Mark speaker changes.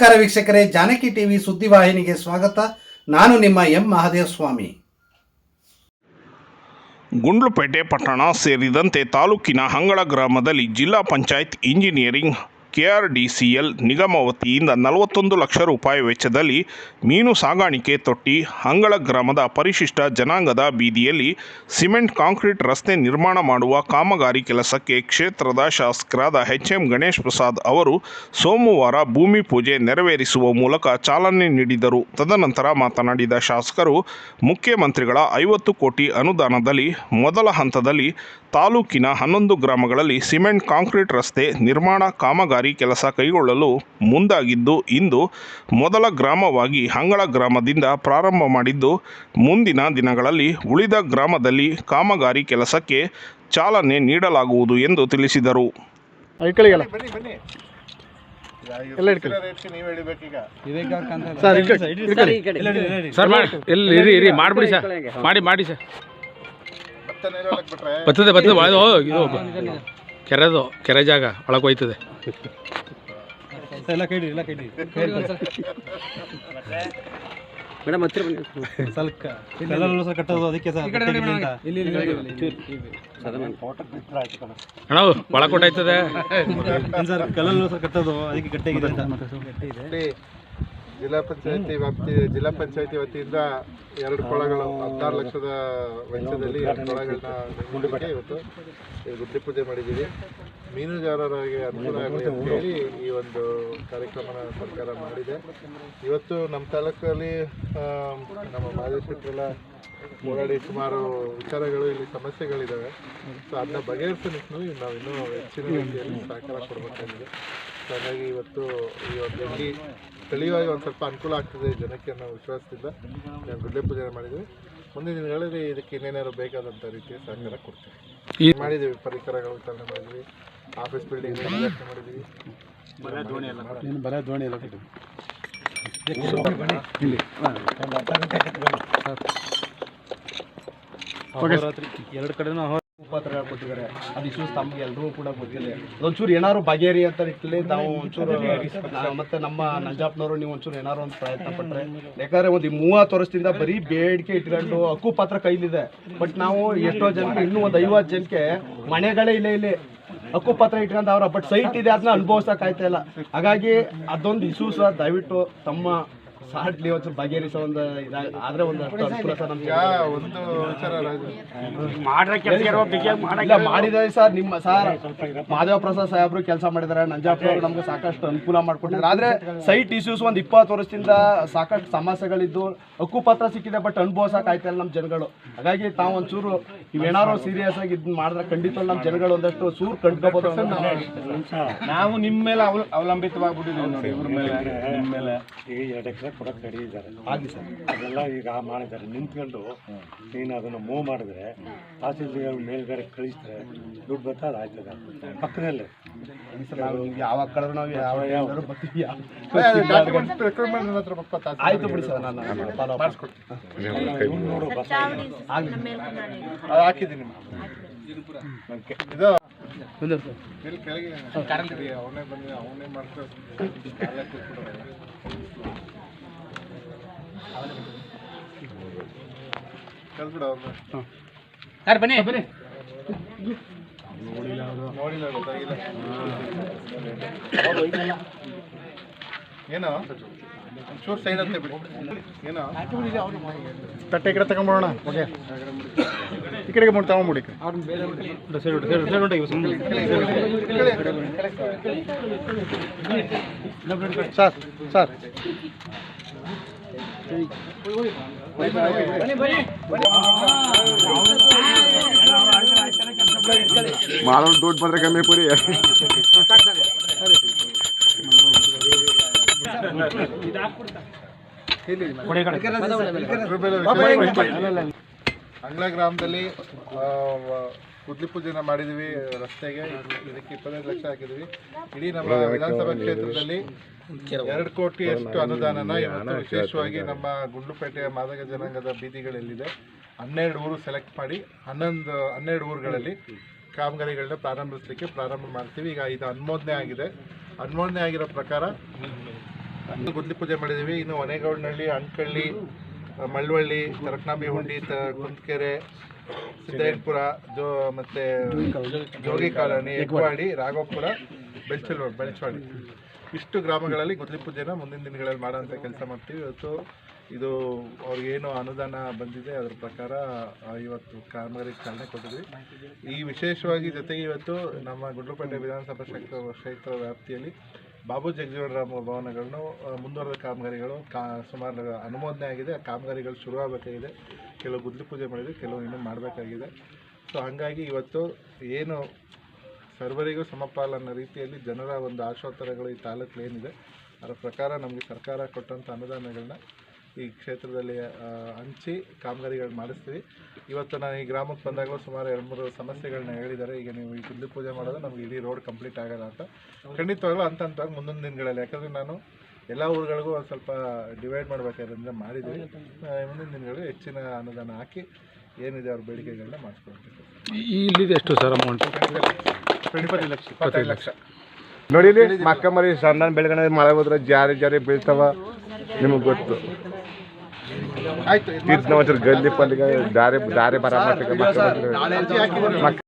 Speaker 1: ನಮಸ್ಕಾರ ವೀಕ್ಷಕರೇ, ಜಾನಕಿ ಟಿವಿ ಸುದ್ದಿವಾಹಿನಿಗೆ ಸ್ವಾಗತ. ನಾನು ನಿಮ್ಮ ಎಂ ಮಹಾದೇವ ಸ್ವಾಮಿ
Speaker 2: ಗುಂಡ್ಲುಪೇಟೆ ಪಟ್ಟಣ ಸೇರಿದಂತೆ ತಾಲೂಕಿನ ಹಂಗಳ ಗ್ರಾಮದಲ್ಲಿ ಜಿಲ್ಲಾ ಪಂಚಾಯತ್ ಇಂಜಿನಿಯರಿಂಗ್ ಕೆಆರ್ಡಿಸಿಎಲ್ ನಿಗಮ ವತಿಯಿಂದ ನಲವತ್ತೊಂದು ಲಕ್ಷ ರೂಪಾಯಿ ವೆಚ್ಚದಲ್ಲಿ ಮೀನು ಸಾಗಾಣಿಕೆ ತೊಟ್ಟಿ ಅಂಗಳ ಗ್ರಾಮದ ಪರಿಶಿಷ್ಟ ಜನಾಂಗದ ಬೀದಿಯಲ್ಲಿ ಸಿಮೆಂಟ್ ಕಾಂಕ್ರೀಟ್ ರಸ್ತೆ ನಿರ್ಮಾಣ ಮಾಡುವ ಕಾಮಗಾರಿ ಕೆಲಸಕ್ಕೆ ಕ್ಷೇತ್ರದ ಶಾಸಕರಾದ ಎಚ್ ಎಂ ಗಣೇಶ್ ಪ್ರಸಾದ್ ಅವರು ಸೋಮವಾರ ಭೂಮಿ ಪೂಜೆ ನೆರವೇರಿಸುವ ಮೂಲಕ ಚಾಲನೆ ನೀಡಿದರು. ತದನಂತರ ಮಾತನಾಡಿದ ಶಾಸಕರು, ಮುಖ್ಯಮಂತ್ರಿಗಳ ಐವತ್ತು ಕೋಟಿ ಅನುದಾನದಲ್ಲಿ ಮೊದಲ ಹಂತದಲ್ಲಿ ತಾಲೂಕಿನ ಹನ್ನೊಂದು ಗ್ರಾಮಗಳಲ್ಲಿ ಸಿಮೆಂಟ್ ಕಾಂಕ್ರೀಟ್ ರಸ್ತೆ ನಿರ್ಮಾಣ ಕಾಮಗಾರಿ ಕೆಲಸ ಕೈಗೊಳ್ಳಲು ಮುಂದಾಗಿದ್ದು ಇಂದು ಮೊದಲ ಗ್ರಾಮವಾಗಿ ಹಂಗಳ ಗ್ರಾಮದಿಂದ ಪ್ರಾರಂಭ ಮಾಡಿದ್ದು ಮುಂದಿನ ದಿನಗಳಲ್ಲಿ ಉಳಿದ ಗ್ರಾಮದಲ್ಲಿ ಕಾಮಗಾರಿ ಕೆಲಸಕ್ಕೆ ಚಾಲನೆ ನೀಡಲಾಗುವುದು ಎಂದು ತಿಳಿಸಿದರು.
Speaker 3: ಮಾಡಿ ಮಾಡಿ ಮಾಡಿ ಸರ್. ಬರ್ತದೆ ಬರ್ತದೆ ಇದು ಕೆರೆದು ಕೆರೆ ಜಾಗ ಒಳಗೆ ಹೋಯ್ತದೆ.
Speaker 4: ಎಲ್ಲ ಕೈಡಿ ಎಲ್ಲ ಕೈಡಿ.
Speaker 5: ಮೇಡಮ್ ಹತ್ತಿರ ಬನ್ನಿ.
Speaker 4: ಸ್ವಲ್ಪ ಕಟ್ಟೋದು ಅದಕ್ಕೆ ಸರ್
Speaker 3: ಅಣ್ಣ ಒಳಗೆ ಕೊಟ್ಟಾಯ್ತದೆ.
Speaker 4: ಸರ್ ಕಲ್ಲಲ್ಲಿ ಸರ್ ಕಟ್ಟೋದು ಅದಕ್ಕೆ ಗಟ್ಟಿಯಾಗಿದೆ ಗಟ್ಟಿ
Speaker 6: ಇಲ್ಲಿ ಜಿಲ್ಲಾ ಪಂಚಾಯತಿ ವ್ಯಾಪ್ತಿ ಜಿಲ್ಲಾ ಪಂಚಾಯತಿ ವತಿಯಿಂದ ಎರಡು ಕೊಳಗಳು ಹದಿನಾರು ಲಕ್ಷದ ವೆಚ್ಚದಲ್ಲಿ ಎರಡು ಕೊಳಗಳನ್ನ ನಿರ್ಮಾಣಕ್ಕೆ ಇವತ್ತು ಗುದ್ದಿ ಪೂಜೆ ಮಾಡಿದ್ದೀವಿ. ಮೀನುಗಾರರಿಗೆ ಅನುಕೂಲ ಆಗಲಿ ಅಂತ ಹೇಳಿ ಈ ಒಂದು ಕಾರ್ಯಕ್ರಮನ ಸರ್ಕಾರ ಮಾಡಿದೆ. ಇವತ್ತು ನಮ್ಮ ತಾಲೂಕಲ್ಲಿ ನಮ್ಮ ಮಾಜಿ ಮಾದೇಶ್ವರರೆಲ್ಲ ಓಡಾಡಿ ಸುಮಾರು ವಿಚಾರಗಳು ಇಲ್ಲಿ ಸಮಸ್ಯೆಗಳಿದ್ದಾವೆ ಸೊ ಅದನ್ನ ಬಗೆಹರಿಸೋ ನಿಟ್ಟಿನಲ್ಲಿ ನಾವು ಇನ್ನೂ ಹೆಚ್ಚಿನ ರೀತಿಯಲ್ಲಿ ಸಹಕಾರ ಕೊಡಬೇಕಾಗಿದೆ. ಸೊ ಹಾಗಾಗಿ ಇವತ್ತು ಈ ಒಂದು ಇಲ್ಲಿ ಸ್ಥಳೀಯವಾಗಿ ಒಂದು ಸ್ವಲ್ಪ ಅನುಕೂಲ ಆಗ್ತದೆ ಜನಕ್ಕೆ ಅನ್ನೋ ವಿಶ್ವಾಸದಿಂದ ನಾವು ಗುಡ್ಡೆ ಪೂಜೆ ಮಾಡಿದ್ದೀವಿ ಮುಂದಿನ ದಿನಗಳಲ್ಲಿ ಇದಕ್ಕೆ ಇನ್ನೇನಾದ್ರು ಬೇಕಾದಂಥ ರೀತಿಯ ಸಹಕಾರ ಕೊಡ್ತೀವಿ ಮಾಡಿದ್ದೀವಿ ಪರಿಕರಗಳು ವಿತರಣೆ ಮಾಡಿದ್ವಿ ಆಫೀಸ್ ಬಿಲ್ಡಿಂಗ್ ಮಾಡಿದ್ವಿ
Speaker 4: ಬರ ದೋಣಿ ಎಲ್ಲ ರಾತ್ರಿ ಎರಡು ಕಡೆನೂ ಪತ್ರಗಳು ಕೊಟ್ಟಿದ್ದಾರೆ. ಅದು ಇಶ್ಯೂಸ್ ತಮಗೆ ಎಲ್ಲರೂ ಕೂಡ ಗೊತ್ತಿದೆ. ಒಂಚೂರು ಏನಾದ್ರು ಬಗೆಹರಿ ಅಂತ ನಿಟ್ಟಿನಲ್ಲಿ ನಾವು ಒಂಚೂರು ಮತ್ತೆ ನಮ್ಮ ನಂಜಾಪ್ನವರು ನೀವು ಒಂಚೂರು ಏನಾದ್ರು ಒಂದು ಪ್ರಯತ್ನ ಪಟ್ಟರೆ ಯಾಕಂದ್ರೆ ಒಂದು ಮೂವತ್ತು ವರ್ಷದಿಂದ ಬರೀ ಬೇಡಿಕೆ ಇಟ್ಕೊಂಡು ಹಕ್ಕು ಪಾತ್ರ ಕೈಲಿದೆ. ಬಟ್ ನಾವು ಎಷ್ಟೋ ಜನಕ್ಕೆ, ಇನ್ನೂ ಒಂದು ಐವತ್ತು ಜನಕ್ಕೆ ಮನೆಗಳೇ ಇಲ್ಲ ಇಲ್ಲಿ. ಹಕ್ಕು ಪತ್ರ ಇಟ್ಕೊಂಡವ್ರ ಅವ್ರ ಬಟ್ ಸೈಟ್ ಇದೆ, ಅದನ್ನ ಅನುಭವಿಸಕ್ ಆಯ್ತಾ ಇಲ್ಲ. ಹಾಗಾಗಿ ಅದೊಂದು ಇಶ್ಯೂಸ್ ದಯವಿಟ್ಟು ತಮ್ಮ ಒಂಚೂರು ಬಗೆಹರಿಸೋ ಒಂದು ಇದಾಗ ಆದ್ರೆ ಒಂದು ಅನುಕೂಲ ಸರ್ ನಮ್ಗೆ.
Speaker 6: ಒಂದು
Speaker 4: ಇಲ್ಲ ಮಾಡಿದ್ದಾರೆ ಸರ್ ನಿಮ್ಮ ಸರ್ ಮಾಧವ ಪ್ರಸಾದ್ ಸಾಹೇಬ್ರು ಕೆಲಸ ಮಾಡಿದ್ದಾರೆ ನಂಜಾಪುರ ನಮ್ಗೆ ಸಾಕಷ್ಟು ಅನುಕೂಲ ಮಾಡ್ಕೊಟ್ಟಿದ್ದಾರೆ. ಆದ್ರೆ ಸೈಟ್ ಇಶ್ಯೂಸ್ ಒಂದು ಇಪ್ಪತ್ತು ವರ್ಷದಿಂದ ಸಾಕಷ್ಟು ಸಮಸ್ಯೆಗಳಿದ್ದು ಹಕ್ಕು ಪತ್ರ ಸಿಕ್ಕಿದೆ ಬಟ್ ಅನುಭವಿಸಕ್ ಆಯ್ತಲ್ಲ ನಮ್ಮ ಜನಗಳು. ಹಾಗಾಗಿ ತಾವು ಒಂಚೂರು ಇವೇನಾರು ಸೀರಿಯಸ್ ಆಗಿ ಇದ್ ಮಾಡಿದ್ರೆ ಖಂಡಿತ ನಮ್ಮ ಜನಗಳು ಒಂದಷ್ಟು ಸೂರ್ ಕಂಡ್ಕೋಬಹುದು ಅಂತ ನಾವು-
Speaker 6: ನಿಮ್ಮ ಮೇಲೆ ಅವಲ ಅವಲಂಬಿತವಾಗ್ಬಿಟ್ಟಿದ್ದೀವಿ ನೋಡಿ ಇವ್ರ ಮೇಲೆ. ನಿಮ್ಮ ಮೇಲೆ.
Speaker 7: ಎಕರೆ ಕೊಡಕ್ಕೆ ರೆಡಿ ಇದ್ದಾರೆ.
Speaker 4: ಆಗ್ಲಿ ಸರ್
Speaker 7: ಅದೆಲ್ಲ ಈಗ ಮಾಡಿದ್ದಾರೆ ನಿಂತ್ಕೊಂಡು ನೀನು ಅದನ್ನು ಮೂವ್ ಮಾಡಿದ್ರೆ ತಹಸೀಲ್ದಾರ್ ಮೇಲ್ಗಡೆ ಕಳಿಸಿದ್ರೆ ದುಡ್ಡು ಬರ್ತಾ ಅದು. ಆಯ್ತದೆ ಪಕ್ಕದಲ್ಲೇ.
Speaker 4: ಯಾವಾಗ ಕಳೆದ್ರು ನಾವು ಯಾವ ಯಾವ ಬರ್ತೀವಿ
Speaker 6: ಡಾಕ್ಯುಮೆಂಟ್ಸ್ ರೆಕ್ರೂಟ್ಮೆಂಟ್ ನನ್ನ ಹತ್ರ
Speaker 4: ಆಯ್ತು ಬಿಡಿ ಸರ್ ನಾನು ಫಾಲೋ
Speaker 7: ಇವ್ನು ನೋಡು ಬಸ್
Speaker 6: ಅದು ಹಾಕಿದ್ದೀನಿ ಇದು ಕೆಳಗೆ ಅವನೇ ಬಂದು ಅವನೇ ಮಾಡ್ತಾರೆ ಕಲ್ಬಿಡ ಅವ್ರನ್ನ.
Speaker 3: ಬನ್ನಿ ಬನ್ನಿ?
Speaker 6: ನೋಡಿಲ್ಲ ಗೊತ್ತಾಗಿಲ್ಲ ಏನೋ? ಒಂಚೂರು ಸೈಡ್ ಅಂತ ಬಿಡಿ. ಏನೋ?
Speaker 4: ತಟ್ಟೆ ಈ ಕಡೆ ತಗೊಂಬೋಣ ಓಕೆ. ಈ ಕಡೆಗೆ ಮಾಡಿ ತಗೊಂಬಿಡಿ ಸರ್ ಸರ್.
Speaker 6: ಮಾಲೂರು ದುಡ್ಡು ಬಂದ್ರೆ ಕಮ್ಮಿ ಪುರಿ ಅಂಗ್ಲ ಗ್ರಾಮದಲ್ಲಿ ವ- ಪೂಜೆನ ಮಾಡಿದ್ವಿ ರಸ್ತೆಗೆ ಇದಕ್ಕೆ ಇಪ್ಪತ್ತೈದು ಲಕ್ಷ ಹಾಕಿದ್ವಿ. ಇಡೀ ನಮ್ಮ ವಿಧಾನಸಭಾ ಕ್ಷೇತ್ರದಲ್ಲಿ ಎರಡು ಕೋಟಿಯಷ್ಟು ಅನುದಾನನ ಇವತ್ತು ವಿಶೇಷವಾಗಿ ನಮ್ಮ ಗುಂಡ್ಲುಪೇಟೆಯ ಮಾದಕ ಜನಾಂಗದ ಬೀದಿಗಳಲ್ಲಿದೆ ಹನ್ನೆರಡು ಊರು ಸೆಲೆಕ್ಟ್ ಮಾಡಿ ಹನ್ನೊಂದು ಹನ್ನೆರಡು ಊರುಗಳಲ್ಲಿ ಕಾಮಗಾರಿಗಳನ್ನ ಪ್ರಾರಂಭಿಸಲಿಕ್ಕೆ ಪ್ರಾರಂಭ ಮಾಡ್ತೀವಿ. ಈಗ ಇದು ಅನುಮೋದನೆ ಆಗಿದೆ. ಅನುಮೋದನೆ ಆಗಿರೋ ಪ್ರಕಾರ ಗುದ್ಲಿ ಪೂಜೆ ಮಾಡಿದ್ದೀವಿ ಇನ್ನು ಒನೆಗೌಡನಹಳ್ಳಿ ಅಂಕಳ್ಳಿ ಆ, ಮಳವಳ್ಳಿ ತರಕನಾಂಬಿ ಹುಂಡಿ ತ ಕುಂತಕೆರೆ ಸಿದ್ದಯ್ಯನಪುರ ಜೋ ಮತ್ತೆ ಜೋಗಿ ಕಾಲೋನಿ ಎಗ್ವಾಡಿ ರಾಘವಪುರ ಬೆಳ್ಚಲ್ ಬೆಳಚವಾಡಿ ಇಷ್ಟು ಗ್ರಾಮಗಳಲ್ಲಿ ಗುದ್ಲಿ ಪೂಜೆನ ಮುಂದಿನ ದಿನಗಳಲ್ಲಿ ಮಾಡೋಂಥ ಕೆಲಸ ಮಾಡ್ತೀವಿ. ಇವತ್ತು ಇದು ಅವ್ರಿಗೇನು ಅನುದಾನ ಬಂದಿದೆ ಅದ್ರ ಪ್ರಕಾರ ಇವತ್ತು ಕಾಮಗಾರಿ ಚಾಲನೆ ಕೊಟ್ಟಿದ್ವಿ ಈ ವಿಶೇಷವಾಗಿ ಜೊತೆಗೆ ಇವತ್ತು ನಮ್ಮ ಗುಂಡ್ಲುಪೇಟೆ ವಿಧಾನಸಭಾ ಕ್ಷೇತ್ರ ಕ್ಷೇತ್ರ ವ್ಯಾಪ್ತಿಯಲ್ಲಿ ಬಾಬು ಜಗಜೀವನರಾಮ್ ಭವನಗಳನ್ನು ಮುಂದುವರೆದ ಕಾಮಗಾರಿಗಳು ಕಾ, ಸುಮಾರು ಅನುಮೋದನೆ ಆಗಿದೆ. ಆ ಕಾಮಗಾರಿಗಳು ಶುರುವಾಗಬೇಕಾಗಿದೆ. ಕೆಲವು ಗುದ್ಲಿ ಪೂಜೆ ಮಾಡಿದೆ ಕೆಲವು ಇನ್ನೂ ಮಾಡಬೇಕಾಗಿದೆ. ಸೊ ಹಾಗಾಗಿ ಇವತ್ತು ಏನು ಸರ್ವರಿಗೂ ಸಮಪಾಲ ಅನ್ನೋ ರೀತಿಯಲ್ಲಿ ಜನರ ಒಂದು ಆಶೋತ್ತರಗಳು ಈ ತಾಲೂಕಲ್ಲಿ ಏನಿದೆ, ಅದರ ಪ್ರಕಾರ ನಮಗೆ ಸರ್ಕಾರ ಕೊಟ್ಟಂಥ ಅನುದಾನಗಳನ್ನ ಈ ಕ್ಷೇತ್ರದಲ್ಲಿ ಹಂಚಿ ಕಾಮಗಾರಿಗಳು ಮಾಡಿಸ್ತೀವಿ. ಇವತ್ತು ನಾನು ಈ ಗ್ರಾಮಕ್ಕೆ ಬಂದಾಗಲೂ ಸುಮಾರು ಎರಡು ಮೂರು ಸಮಸ್ಯೆಗಳನ್ನ ಹೇಳಿದ್ದಾರೆ. ಈಗ ನೀವು ಈ ಗುಂಡಿ ಪೂಜೆ ಮಾಡೋದು ನಮ್ಗೆ ಇಡೀ ರೋಡ್ ಕಂಪ್ಲೀಟ್ ಆಗೋಲ್ಲ ಅಂತ. ಖಂಡಿತವಾಗ್ಲೂ ಹಂತ ಹಂತವಾಗಿ ಮುಂದಿನ ದಿನಗಳಲ್ಲಿ ಯಾಕಂದರೆ ನಾನು ಎಲ್ಲ ಊರುಗಳಿಗೂ ಒಂದು ಸ್ವಲ್ಪ ಡಿವೈಡ್ ಮಾಡಬೇಕಾದ್ರಿಂದ ಮಾಡಿದ್ವಿ. ಮುಂದಿನ ದಿನಗಳಲ್ಲಿ ಹೆಚ್ಚಿನ ಅನುದಾನ ಹಾಕಿ ಏನಿದೆ ಅವ್ರ ಬೇಡಿಕೆಗಳನ್ನ ಮಾಡಿಸ್ಕೊಳ್ತೀವಿ
Speaker 3: ಇಲ್ಲಿದೆ ಎಷ್ಟು ಸರ್ ಅಮೌಂಟ್
Speaker 6: ಇಪ್ಪತ್ತೈದು ಲಕ್ಷ. ಇಪ್ಪತ್ತೈದು ಲಕ್ಷ.
Speaker 8: ನೋಡಿ ಮಕ್ಕ ಮರಿ ಸಣ್ಣ ಬೆಳಗಣ ಮಳೆ ಹೋದ್ರೆ ಜಾರಿ ಜಾರಿ ಬೀಳ್ತಾವ. ನಿಮಗೆ ಗೊತ್ತು.
Speaker 6: ಆಯ್ತು
Speaker 8: ಗಲ್ಲಿ ಪಲ್ಲಿಗೆ ದಾರಿ ದಾರಿ ಬರ ಮಟ್ಟಿಗೆ ಮಕ್ಕ